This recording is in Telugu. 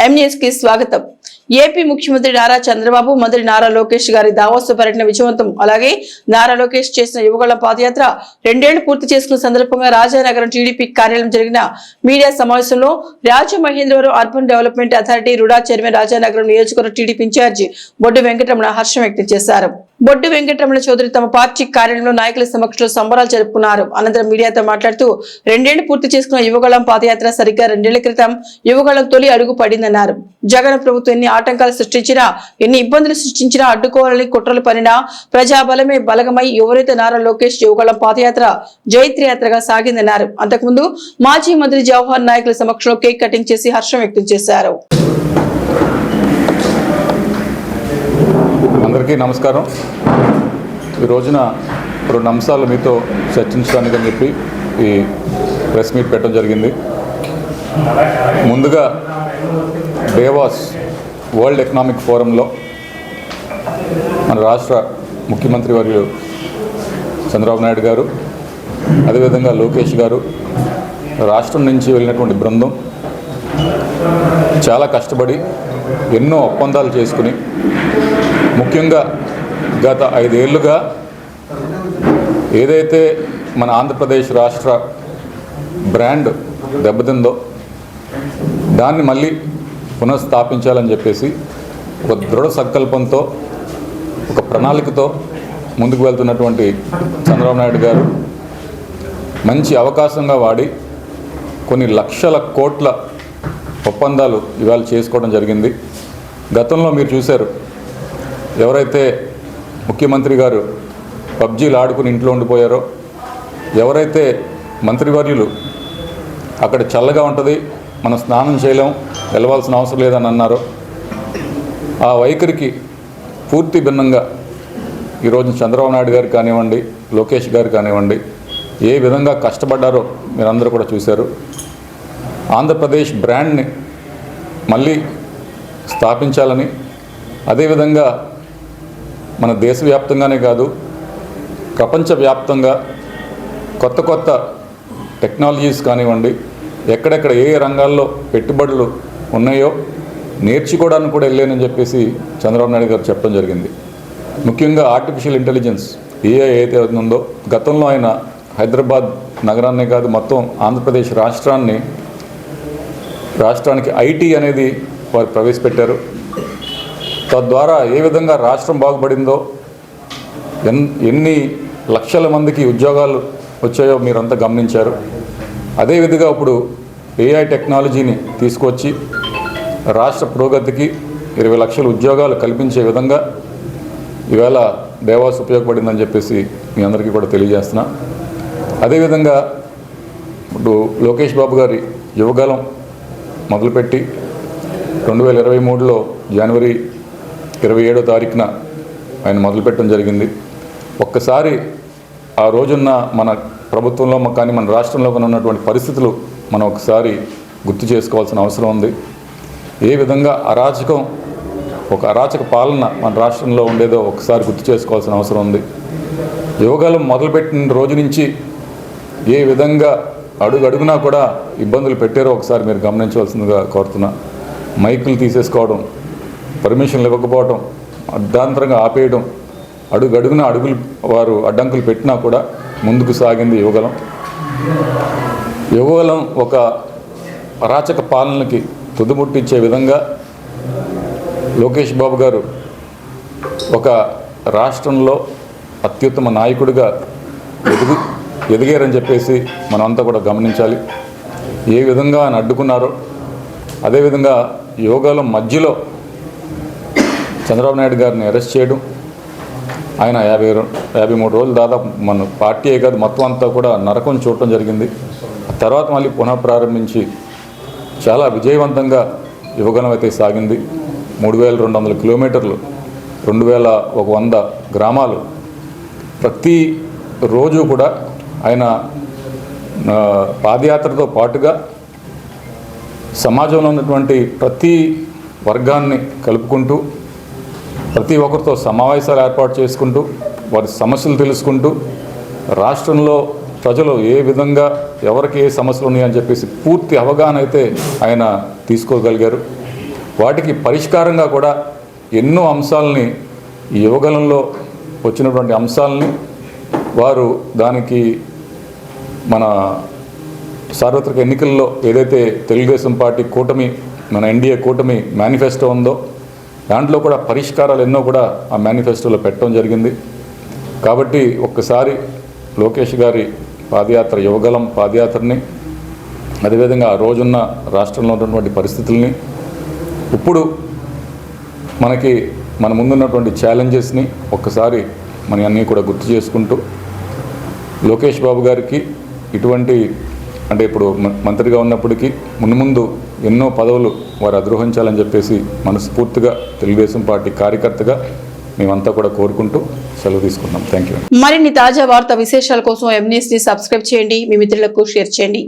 ఎంఎస్ కి స్వాగతం ఏపీ ముఖ్యమంత్రి నారా చంద్రబాబు మంత్రి నారా లోకేష్ గారి దావోసు పర్యటన విజయవంతం. అలాగే నారా లోకేష్ చేసిన యువగళ్ళ పాదయాత్ర రెండేళ్ళు పూర్తి చేసుకున్న సందర్భంగా రాజానగరం టీడీపీ కార్యాలయం జరిగిన మీడియా సమావేశంలో Rajamahendravaram urban development authority RUDA chairman Rajanagaram నియోజకవర్గ టీడీపీ ఇన్ఛార్జి బొడ్డు వెంకటరమణ హర్షం వ్యక్తం చేశారు. బొడ్డు వెంకటరమణ చౌదరి తమ పార్టీ కార్యాలయంలో నాయకుల సమక్షంలో సంబరాలు జరుపుకున్నారు. అనంతరం మీడియాతో మాట్లాడుతూ రెండేళ్ళు పూర్తి చేసుకున్న యువగళం పాదయాత్ర సరిగ్గా రెండేళ్ళ క్రితం యువగళం తొలి అడుగు పడిందన్నారు. జగన్ ప్రభుత్వం ఎన్ని ఆటంకాలు సృష్టించినా ఎన్ని ఇబ్బందులు సృష్టించినా అడ్డుకోవాలని కుట్రలు పనినా ప్రజాబలమే బలగమై ఎవరైతే నారా లోకేష్ యువగళం పాదయాత్ర జైత్రయాత్రగా సాగిందన్నారు. అంతకుముందు మాజీ మంత్రి జవహర్ నాయకుల సమక్షంలో కేక్ కటింగ్ చేసి హర్షం వ్యక్తం చేశారు. అందరికీ నమస్కారం. ఈ రోజున రెండు అంశాలు మీతో చర్చించడానికి అని చెప్పి ఈ ప్రెస్ మీట్ పెట్టడం జరిగింది. ముందుగా దేవాస్ వరల్డ్ ఎకనామిక్ ఫోరంలో మన రాష్ట్ర ముఖ్యమంత్రి వర్యులు చంద్రబాబు నాయుడు గారు అదేవిధంగా లోకేష్ గారు రాష్ట్రం నుంచి వెళ్ళినటువంటి బృందం చాలా కష్టపడి ఎన్నో ఒప్పందాలు చేసుకుని ముఖ్యంగా గత ఐదేళ్ళుగా ఏదైతే మన ఆంధ్రప్రదేశ్ రాష్ట్ర బ్రాండ్ దెబ్బతిందో దాన్ని మళ్ళీ పునఃస్థాపించాలని చెప్పేసి ఒక దృఢ సంకల్పంతో ఒక ప్రణాళికతో ముందుకు వెళ్తున్నటువంటి చంద్రబాబు నాయుడు గారు మంచి అవకాశంగా వాడి కొన్ని లక్షల కోట్ల ఒప్పందాలు ఇవాళ చేసుకోవడం జరిగింది. గతంలో మీరు చూశారు ఎవరైతే ముఖ్యమంత్రి గారు పబ్జీలు ఆడుకుని ఇంట్లో ఉండిపోయారో ఎవరైతే మంత్రివర్యులు అక్కడ చల్లగా ఉంటుంది మనం స్నానం చేయలేం వెళ్ళవలసిన అవసరం లేదని అన్నారు. ఆ వైఖరికి పూర్తి భిన్నంగా ఈరోజు చంద్రబాబు నాయుడు గారు కానివ్వండి లోకేష్ గారు కానివ్వండి ఏ విధంగా కష్టపడ్డారో మీరందరూ కూడా చూశారు. ఆంధ్రప్రదేశ్ బ్రాండ్ని మళ్ళీ స్థాపించాలని అదేవిధంగా మన దేశవ్యాప్తంగానే కాదు ప్రపంచవ్యాప్తంగా కొత్త కొత్త టెక్నాలజీస్ కానివ్వండి ఎక్కడెక్కడ ఏ రంగాల్లో పెట్టుబడులు ఉన్నాయో నేర్చుకోవడానికి కూడా వెళ్ళానని చెప్పేసి చంద్రబాబు నాయుడు గారు చెప్పడం జరిగింది. ముఖ్యంగా ఆర్టిఫిషియల్ ఇంటెలిజెన్స్ ఏఐ అయితే ఉందో గతంలో ఆయన హైదరాబాద్ నగరాన్నే కాదు మొత్తం ఆంధ్రప్రదేశ్ రాష్ట్రాన్ని రాష్ట్రానికి ఐటీ అనేది వారు ప్రవేశపెట్టారు. తద్వారా ఏ విధంగా రాష్ట్రం బాగుపడిందో ఎన్ ఎన్ని లక్షల మందికి ఉద్యోగాలు వచ్చాయో మీరంతా గమనించారు. అదేవిధంగా ఇప్పుడు ఏఐ టెక్నాలజీని తీసుకొచ్చి రాష్ట్ర పురోగతికి ఇరవై లక్షల ఉద్యోగాలు కల్పించే విధంగా ఈవేళ దేవాస్ ఉపయోగపడిందని చెప్పేసి మీ అందరికీ కూడా తెలియజేస్తున్నా. అదేవిధంగా ఇప్పుడు లోకేష్ బాబు గారి యువగలం మొదలుపెట్టి రెండు వేల ఇరవై మూడులో జనవరి ఇరవై ఏడో తారీఖున ఆయన మొదలుపెట్టడం జరిగింది. ఒక్కసారి ఆ రోజున్న మన ప్రభుత్వంలో కానీ మన రాష్ట్రంలో కానీ ఉన్నటువంటి పరిస్థితులు మనం ఒకసారి గుర్తు చేసుకోవాల్సిన అవసరం ఉంది. ఏ విధంగా అరాచకం ఒక అరాచక పాలన మన రాష్ట్రంలో ఉండేదో ఒకసారి గుర్తు చేసుకోవాల్సిన అవసరం ఉంది. యోగాలం మొదలుపెట్టిన రోజు నుంచి ఏ విధంగా అడుగడుగునా కూడా ఇబ్బందులు పెట్టారో ఒకసారి మీరు గమనించవలసిందిగా కోరుతున్నా. మైకులు తీసేసుకోవడం పర్మిషన్లు ఇవ్వకపోవడం అర్ధాంతరంగా ఆపేయడం అడుగడుగున అడుగులు వారు అడ్డంకులు పెట్టినా కూడా ముందుకు సాగింది యువగలం యువగలం ఒక అరాచక పాలనకి తుదిముట్టించే విధంగా లోకేష్ బాబు గారు ఒక రాష్ట్రంలో అత్యుత్తమ నాయకుడిగా ఎదుగు ఎదిగారని చెప్పేసి మనమంతా కూడా గమనించాలి. ఏ విధంగా ఆయన అడ్డుకున్నారో అదేవిధంగా యోగాలో మధ్యలో చంద్రబాబు నాయుడు గారిని అరెస్ట్ చేయడం ఆయన యాభై యాభై మూడు రోజులు దాదాపు మన పార్టీ కాదు మొత్తం అంతా కూడా నరకం చూడటం జరిగింది. తర్వాత మళ్ళీ పునః ప్రారంభించి చాలా విజయవంతంగా యువగణం అయితే సాగింది. మూడు వేల రెండు వందల కిలోమీటర్లు రెండు వేల ఒక వంద గ్రామాలు. ప్రతి రోజు కూడా ఆయన పాదయాత్రతో పాటుగా సమాజంలో ఉన్నటువంటి ప్రతి వర్గాన్ని కలుపుకుంటూ ప్రతి ఒక్కరితో సమావేశాలు ఏర్పాటు చేసుకుంటూ వారి సమస్యలు తెలుసుకుంటూ రాష్ట్రంలో ప్రజలు ఏ విధంగా ఎవరికి ఏ సమస్యలు ఉన్నాయని చెప్పేసి పూర్తి అవగాహన అయితే ఆయన తీసుకోగలిగారు. వాటికి పరిష్కారంగా కూడా ఎన్నో అంశాలని ఈ యువగలంలో వచ్చినటువంటి అంశాలని వారు దానికి మన సార్వత్రిక ఎన్నికల్లో ఏదైతే తెలుగుదేశం పార్టీ కూటమి మన ఎన్డీఏ కూటమి మేనిఫెస్టో ఉందో దాంట్లో కూడా పరిష్కారాలు ఎన్నో కూడా ఆ మేనిఫెస్టోలో పెట్టడం జరిగింది. కాబట్టి ఒక్కసారి లోకేష్ గారి పాదయాత్ర యువగలం పాదయాత్రని అదేవిధంగా ఆ రోజున్న రాష్ట్రంలో ఉన్నటువంటి పరిస్థితుల్ని ఇప్పుడు మనకి మన ముందున్నటువంటి ఛాలెంజెస్ని ఒక్కసారి మన అన్నీ కూడా గుర్తు చేసుకుంటూ లోకేష్ బాబు గారికి ఇటువంటి అంటే ఇప్పుడు మ- మంత్రిగా ఉన్నప్పటికీ ముందు ముందు ఎన్నో పదవులు వారు అధిరోహించాలని చెప్పేసి మనస్ఫూర్తిగా తెలుగుదేశం పార్టీ కార్యకర్తగా మేమంతా కూడా కోరుకుంటూ సెలవు తీసుకుంటాం థ్యాంక్ యూ మరిన్ని తాజా వార్త విశేషాల కోసం ఎంన్యూస్ని సబ్స్క్రైబ్ చేయండి. మీ మిత్రులకు షేర్ చేయండి.